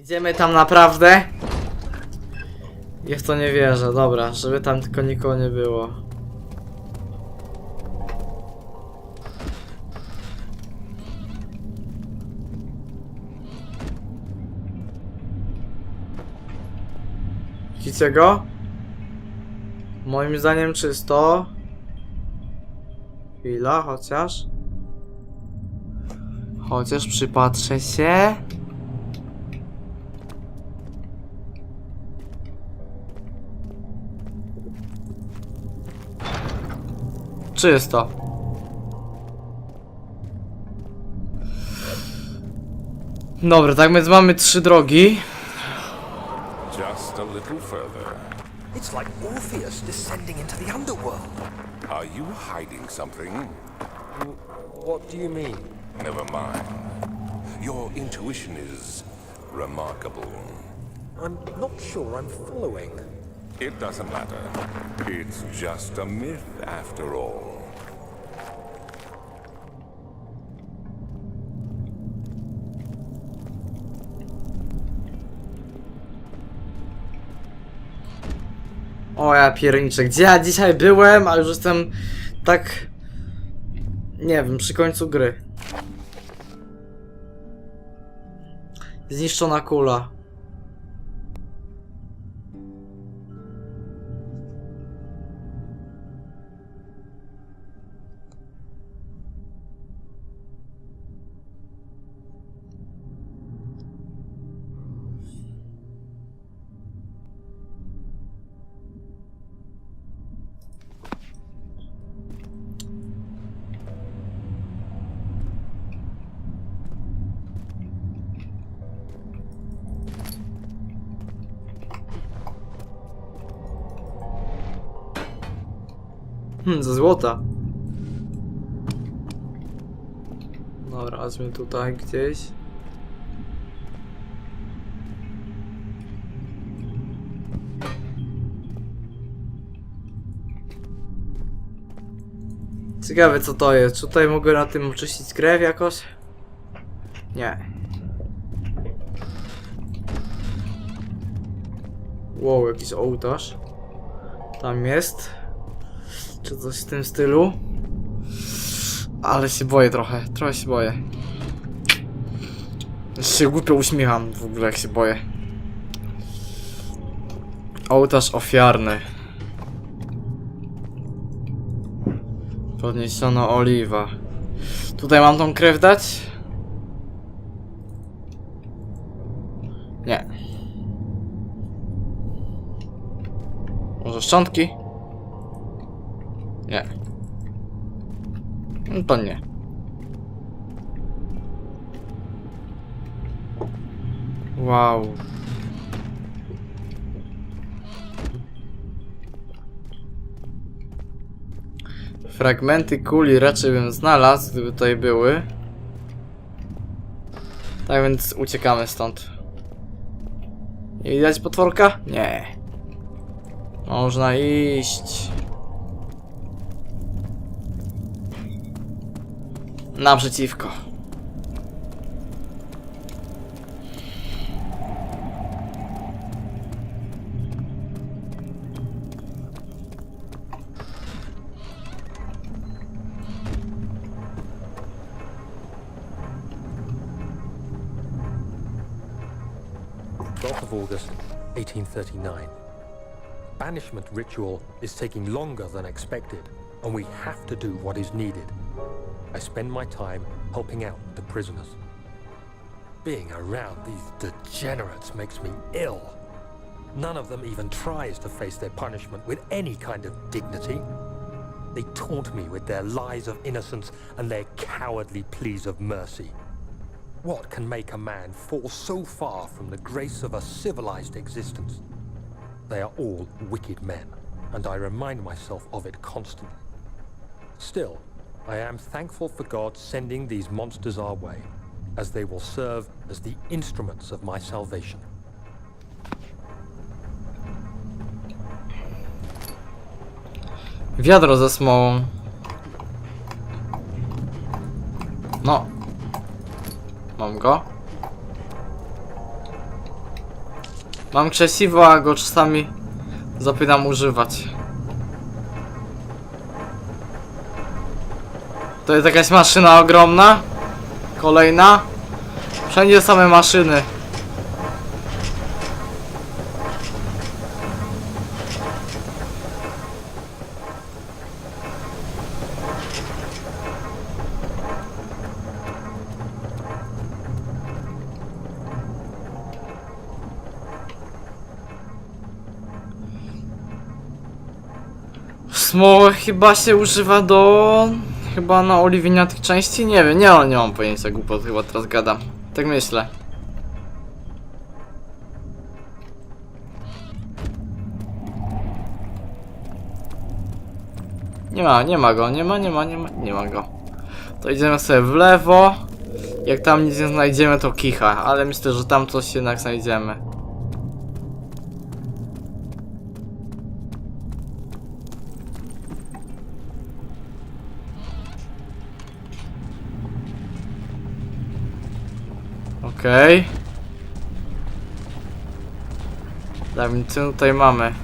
Idziemy tam naprawdę? Ja w to nie wierzę, dobra, żeby tam tylko nikogo nie było. Widzicie go? Moim zdaniem czysto. Chwila, chociaż. Chociaż przypatrzę się. Czysto. Dobra, tak więc mamy trzy drogi. Just a little further. It's like Orpheus descending into the underworld. Are you hiding something? What do you mean? Never mind. Your intuition is remarkable. I'm not sure I'm following. It doesn't matter. It's just a myth after all. O ja pierniczę, gdzie ja dzisiaj byłem, a już jestem tak... Nie wiem, przy końcu gry. Zniszczona kula. Hmm, ze złota. Dobra, wezmę tutaj gdzieś. Ciekawe co to jest. Czy tutaj mogę na tym oczyścić krew jakoś? Nie. Wow, jakiś ołtarz. Tam jest. Czy coś w tym stylu? Ale się boję trochę, trochę się boję. Się głupio uśmiecham w ogóle jak się boję. Ołtarz ofiarny. Podniesiono oliwa. Tutaj mam tą krew dać? Nie. Może szczątki? Nie. No to nie. Wow. Fragmenty kuli raczej bym znalazł, gdyby tutaj były. Tak więc uciekamy stąd. Nie widać potworka? Nie. Można iść. Naprzeciwko. Of August, 1839. Banishment ritual is taking longer than expected, and we have to do what is needed. I spend my time helping out the prisoners. Being around these degenerates makes me ill. None of them even tries to face their punishment with any kind of dignity. They taunt me with their lies of innocence and their cowardly pleas of mercy. What can make a man fall so far from the grace of a civilized existence? They are all wicked men, and I remind myself of it constantly. Still, I am thankful for God sending these monsters our way, as they will serve as the instruments of my salvation. Wiadro ze smołą. No. Mam go. Mam krzesiwo, a go czasami zapinam używać. To jest jakaś maszyna ogromna? Kolejna? Wszędzie same maszyny. Smołę chyba się używa do... Chyba na oliwienia tych części? Nie wiem, nie, nie mam pojęcia, głupot chyba teraz gadam. Tak myślę. Nie ma, nie ma go, nie ma, nie ma, nie ma, nie ma go. To idziemy sobie w lewo. Jak tam nic nie znajdziemy, to kicha, ale myślę, że tam coś jednak znajdziemy. Okej. Więc co tutaj mamy?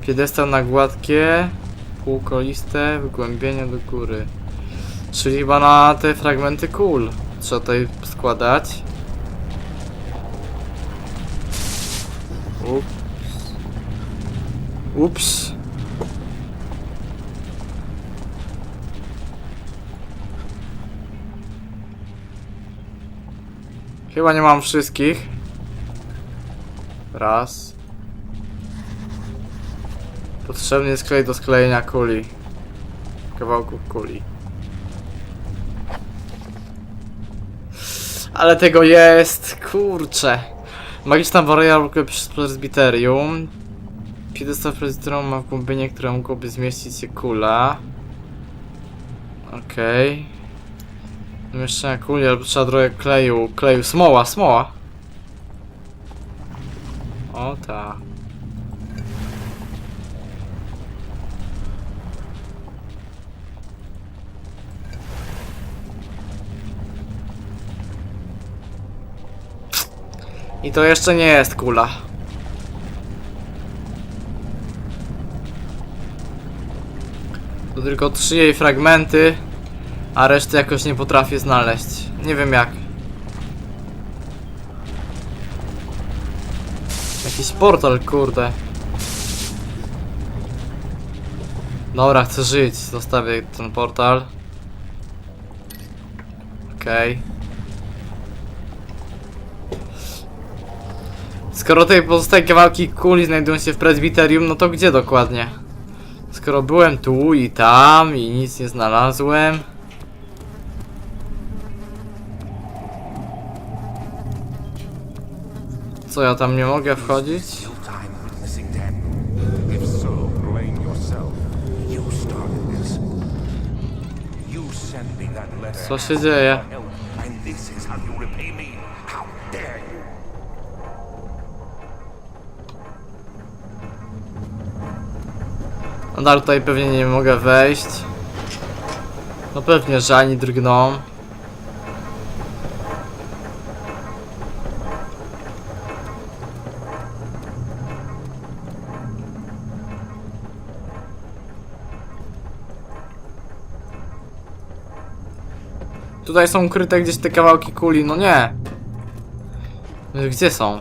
Piedestal na gładkie, kółkoliste, wygłębienie do góry. Czyli chyba na te fragmenty kul trzeba tutaj składać. Ups. Ups. Chyba nie mam wszystkich. Raz. Potrzebny jest klej do sklejenia kuli. Kawałków kuli. Ale tego jest, kurcze. Magiczna bariera w przez presbiterium. Piedestal presbiterium ma wgłębienie, które mogłoby zmieścić się kula. Okej. Okay. Jeszcze kuli, albo trzeba trochę kleju, kleju, smoła, smoła. O tak. I to jeszcze nie jest kula. To tylko trzy jej fragmenty, a reszty jakoś nie potrafię znaleźć. Nie wiem jak. Jakiś portal, kurde. Dobra, chcę żyć. Zostawię ten portal. Okej. Skoro tutaj pozostałe kawałki kuli znajdują się w prezbiterium, no to gdzie dokładnie? Skoro byłem tu i tam i nic nie znalazłem. Co ja tam nie mogę wchodzić? Co się dzieje? Nadal tutaj pewnie nie mogę wejść. No pewnie, że ani drgną. Tutaj są ukryte gdzieś te kawałki kuli, no nie. Gdzie są?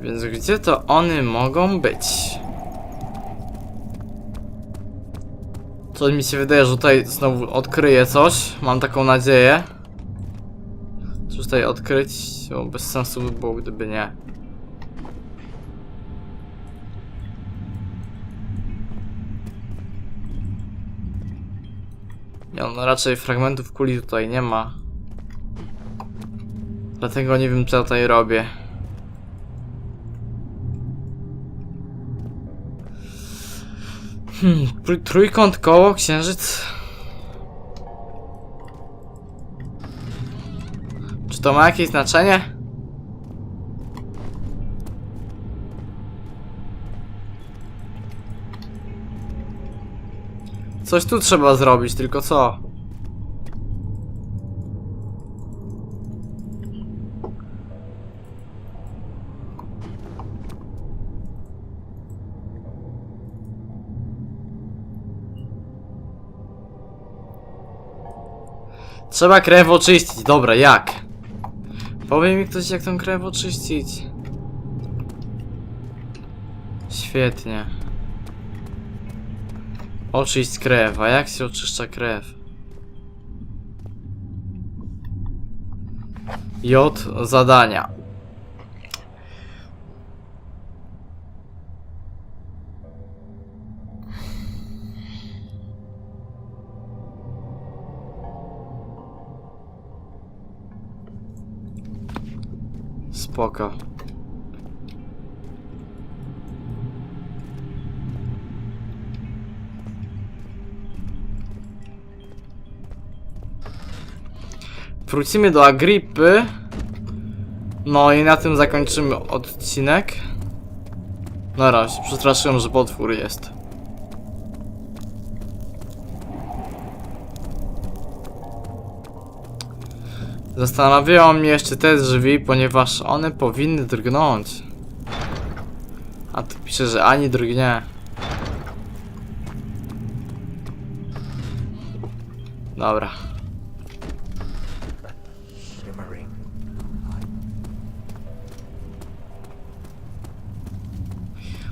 Więc gdzie to one mogą być? Coś mi się wydaje, że tutaj znowu odkryję coś. Mam taką nadzieję. Coś tutaj odkryć? Bo bez sensu by było, gdyby nie. Nie, no raczej fragmentów kuli tutaj nie ma. Dlatego nie wiem, co ja tutaj robię. Hmm, trójkąt, koło, księżyc. Czy to ma jakieś znaczenie? Coś tu trzeba zrobić, tylko co? Trzeba krew oczyścić. Dobra, jak? Powie mi ktoś, jak tą krew oczyścić. Świetnie. Oczyść krew. A jak się oczyszcza krew? J zadania. Spoko. Wrócimy do Agripy. No i na tym zakończymy odcinek. Na razie, przestraszyłem, że potwór jest. Zastanawiało mnie jeszcze te drzwi, ponieważ one powinny drgnąć. A tu pisze, że ani drgnie. Dobra.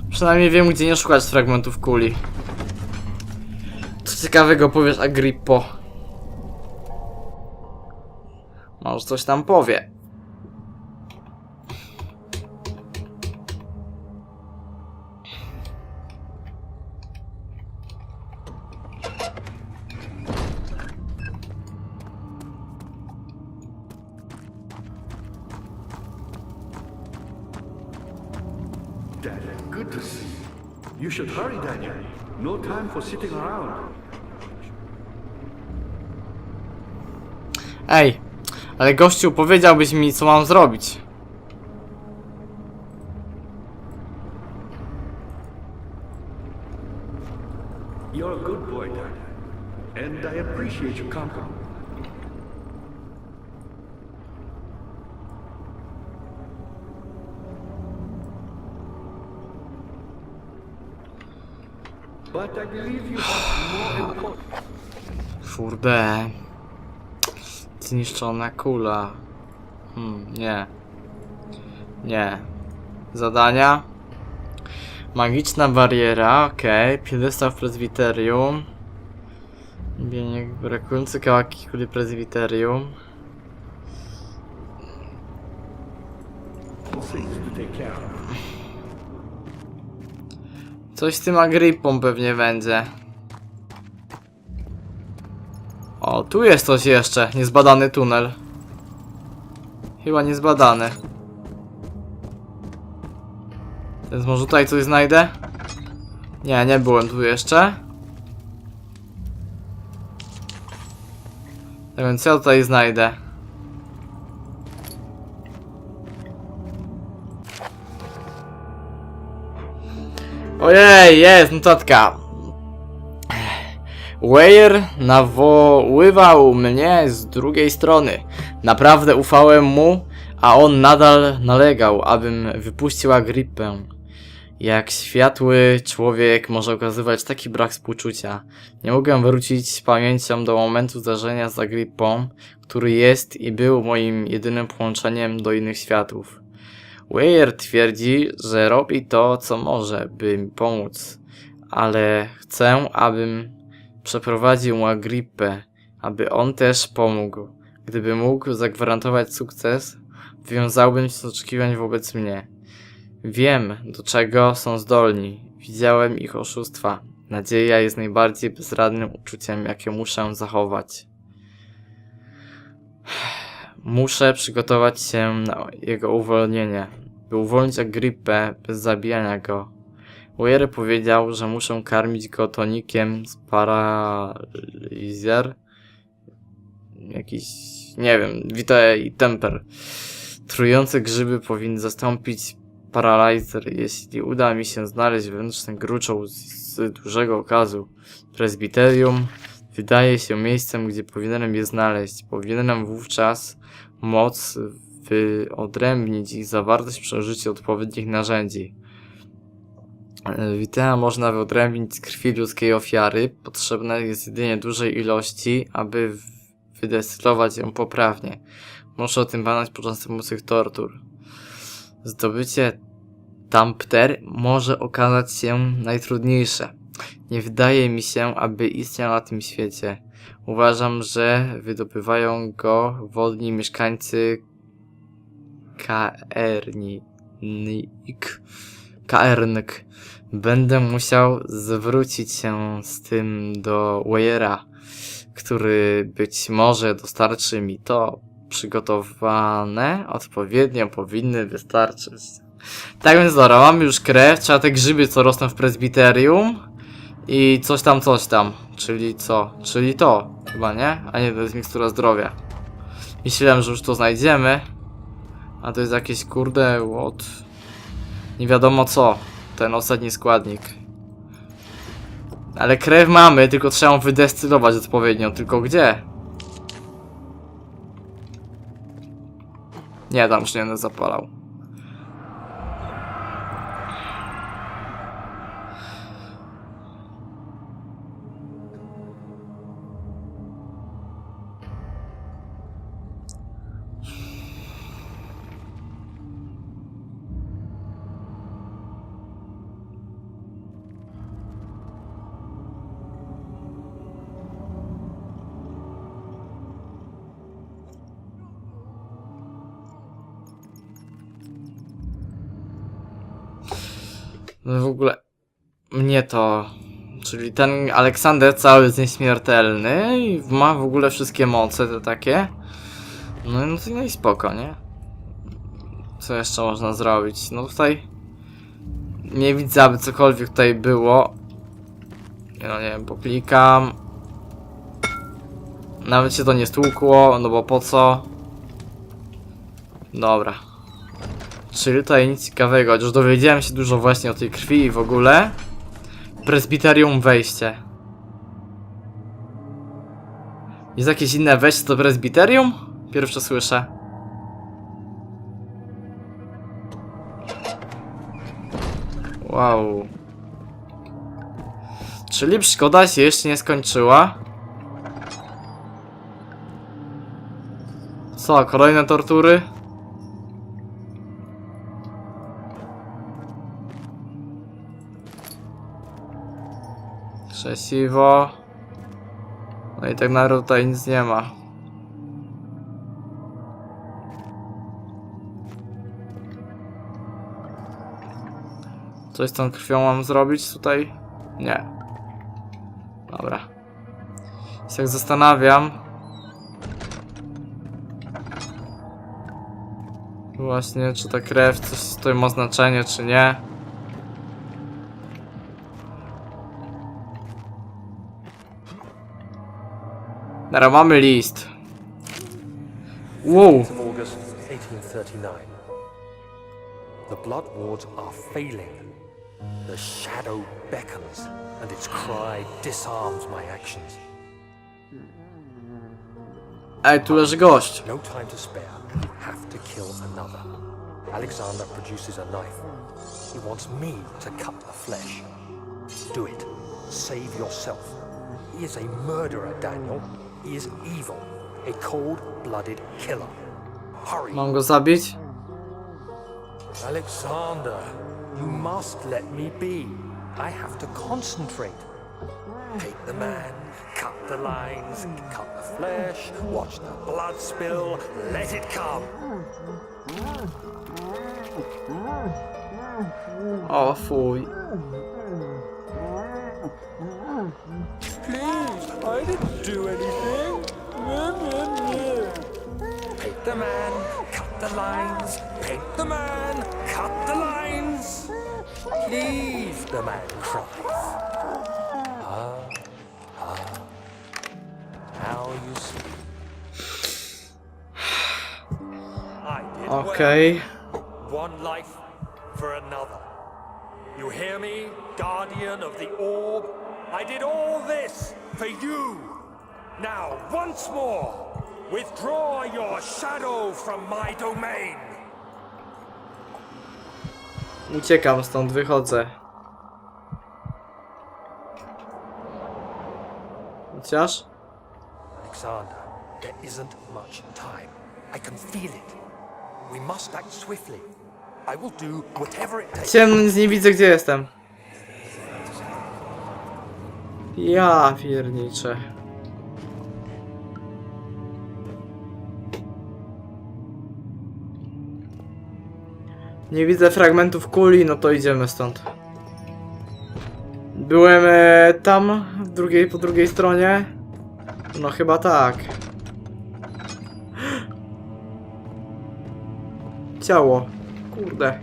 Przynajmniej wiem, gdzie nie szukać fragmentów kuli. Co ciekawego powiesz, Agrippo? Może coś tam powie. Daniel, good to see you. You should hurry, Daniel. No time for sitting around. Ej, ale gościu, powiedziałbyś mi, co mam zrobić. You're a good boy. And I appreciate your company. But I believe you have more important. Kurde. Zniszczona kula. Hmm, nie. Nie. Zadania. Magiczna bariera, okej. Okay. Piedestał w prezbiterium. Bienie brakujące kawałki kuli of. Coś z tym agripą pewnie będzie. O, tu jest coś jeszcze. Niezbadany tunel. Chyba niezbadany. Więc może tutaj coś znajdę? Nie, nie byłem tu jeszcze. Tak więc ja tutaj znajdę. Ojej, jest notatka. Weir nawoływał mnie z drugiej strony. Naprawdę ufałem mu, a on nadal nalegał, abym wypuścił Agrippę. Jak światły człowiek może okazywać taki brak współczucia. Nie mogłem wrócić pamięcią do momentu zdarzenia z Agrippą, który jest i był moim jedynym połączeniem do innych światów. Weir twierdzi, że robi to, co może, by mi pomóc, ale chcę, abym przeprowadził mu Agrippę, aby on też pomógł. Gdyby mógł zagwarantować sukces, wywiązałbym się z oczekiwań wobec mnie. Wiem, do czego są zdolni. Widziałem ich oszustwa. Nadzieja jest najbardziej bezradnym uczuciem, jakie muszę zachować. Muszę przygotować się na jego uwolnienie, by uwolnić Agrippę bez zabijania go. Weir powiedział, że muszę karmić go tonikiem z paralizer. jakiś, nie wiem, Vitae i Temper. Trujące grzyby powinny zastąpić Paralyzer, jeśli uda mi się znaleźć wewnętrzny gruczoł z, z dużego okazu. Presbiterium wydaje się miejscem, gdzie powinienem je znaleźć. Powinienem wówczas moc wyodrębnić ich zawartość przy użyciu odpowiednich narzędzi. Witea można wyodrębnić z krwi ludzkiej ofiary. Potrzebna jest jedynie dużej ilości, aby wydestylować ją poprawnie. Muszę o tym pamiętać podczas mocnych tortur. Zdobycie Tampter może okazać się najtrudniejsze. Nie wydaje mi się, aby istniał na tym świecie. Uważam, że wydobywają go wodni mieszkańcy Kaernik. Kaernik. Będę musiał zwrócić się z tym do Weyera, który być może dostarczy mi to. Przygotowane odpowiednio powinny wystarczyć. Tak więc dobra, mamy już krew, trzeba te grzyby co rosną w prezbiterium i coś tam, coś tam. Czyli co? Czyli to, chyba nie? A nie, to jest mikstura zdrowia. Myślałem, że już to znajdziemy, a to jest jakieś kurde od... Nie wiadomo co, ten ostatni składnik. Ale krew mamy, tylko trzeba ją wydestylować odpowiednio, tylko gdzie? Nie, tam już nie będę zapalał. W ogóle mnie to. Czyli ten Aleksander cały jest nieśmiertelny i ma w ogóle wszystkie moce te takie. No, no no i spoko, nie? Co jeszcze można zrobić? No tutaj nie widzę, aby cokolwiek tutaj było. No nie wiem, poklikam. Nawet się to nie stłukło, no bo po co? Dobra. Czyli tutaj nic ciekawego, chociaż dowiedziałem się dużo właśnie o tej krwi i w ogóle. Presbiterium wejście. Jest jakieś inne wejście do presbiterium? Pierwsze słyszę. Wow. Czyli przygoda się jeszcze nie skończyła. Co, kolejne tortury? Krzesiwo. No i tak naprawdę tutaj nic nie ma. Coś z tą krwią mam zrobić tutaj? Nie. Dobra. Się tak zastanawiam. Właśnie, czy ta krew coś tutaj ma znaczenie, czy nie. Dobra, mamy list. Wow. of August 1839. The blood wards are failing. The shadow beckons, and its cry disarms my actions. Ej, tu leży gość. No time to spare. Have to kill another. Alexander produces a knife. He wants me to cut the flesh. Do it. Save yourself. He is a murderer, Daniel. He is evil. A cold-blooded killer. Hurry. Mam go zabić? Alexander, you must let me be. I have to concentrate. Take the man, cut the lines, cut the flesh, watch the blood spill, let it come. O, fuj. Please, I didn't do anything. Paint the man, cut the lines. Paint the man, cut the lines. Please, the man cries. Ah, ah, you. I did Okay. Well. One life for another. You hear me, guardian of the orb? I did all this for you. Now, once more, withdraw your shadow from my domain. Uciekam stąd, wychodzę. Chociaż? Alexander, there isn't much time. I can feel it. We must act swiftly. I will do whatever it takes. Ciemno, nic nie widzę, gdzie jestem. Ja pierniczę. Nie widzę fragmentów kuli, no to idziemy stąd. Byłem e, tam, w drugiej, po drugiej stronie. No chyba tak. Ciało. Kurde.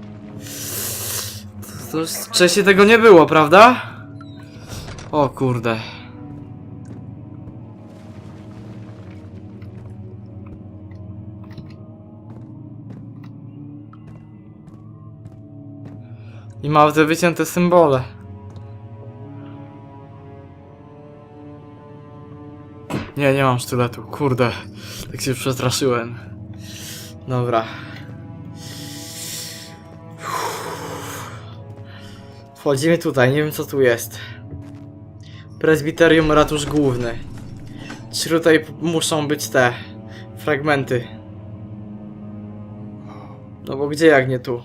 To wcześniej tego nie było, prawda? O kurde. I ma te wycięte symbole. Nie, nie mam sztyletu. Kurde. Tak się przestraszyłem. Dobra. Wchodzimy tutaj, nie wiem co tu jest. Prezbiterium ratusz główny. Czy tutaj muszą być te fragmenty? No bo gdzie jak nie tu?